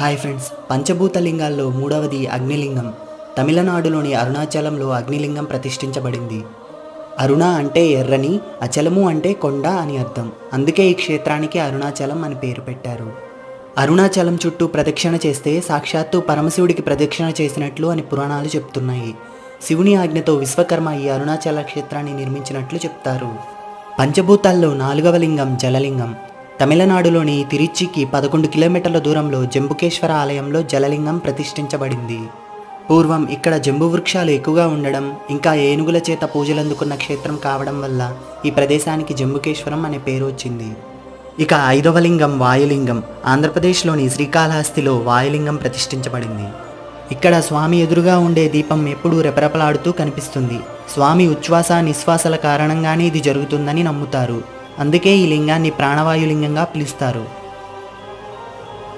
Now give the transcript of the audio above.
Hi friends పంచభూత లింగాల్లో మూడవది అగ్నిలింగం. తమిళనాడులోని అరుణాచలంలో అగ్నిలింగం ప్రతిష్ఠించబడింది. అరుణ అంటే ఎర్రని అచలము అంటే కొండ అని అర్థం. అందుకే ఈ క్షేత్రానికి అరుణాచలం అని పేరు పెట్టారు. అరుణాచలం చుట్టూ ప్రదక్షిణ చేస్తే సాక్షాత్తు పరమశివుడికి ప్రదక్షిణ చేసినట్లు అని పురాణాలు చెప్తున్నాయి. శివుని ఆజ్ఞతో విశ్వకర్మ ఈ అరుణాచల క్షేత్రాన్ని నిర్మించినట్లు చెప్తారు. పంచభూతాల్లో నాలుగవ లింగం జలలింగం. తమిళనాడులోని తిరుచికి పదకొండు కిలోమీటర్ల దూరంలో జంబుకేశ్వర ఆలయంలో జలలింగం ప్రతిష్ఠించబడింది. పూర్వం ఇక్కడ జంబు వృక్షాలు ఎక్కువగా ఉండడం ఇంకా ఏనుగుల చేత పూజలందుకున్న క్షేత్రం కావడం వల్ల ఈ ప్రదేశానికి జంబుకేశ్వరం అనే పేరు వచ్చింది. ఇక ఐదవ లింగం వాయులింగం. ఆంధ్రప్రదేశ్లోని శ్రీకాళహస్తిలో వాయులింగం ప్రతిష్ఠించబడింది. ఇక్కడ స్వామి ఎదురుగా ఉండే దీపం ఎప్పుడూ రెపరెపలాడుతూ కనిపిస్తుంది. స్వామి ఉచ్ఛ్వాస నిశ్వాసల కారణంగానే ఇది జరుగుతుందని నమ్ముతారు. అందుకే ఈ లింగాన్ని ప్రాణవాయు లింగంగా పిలుస్తారు.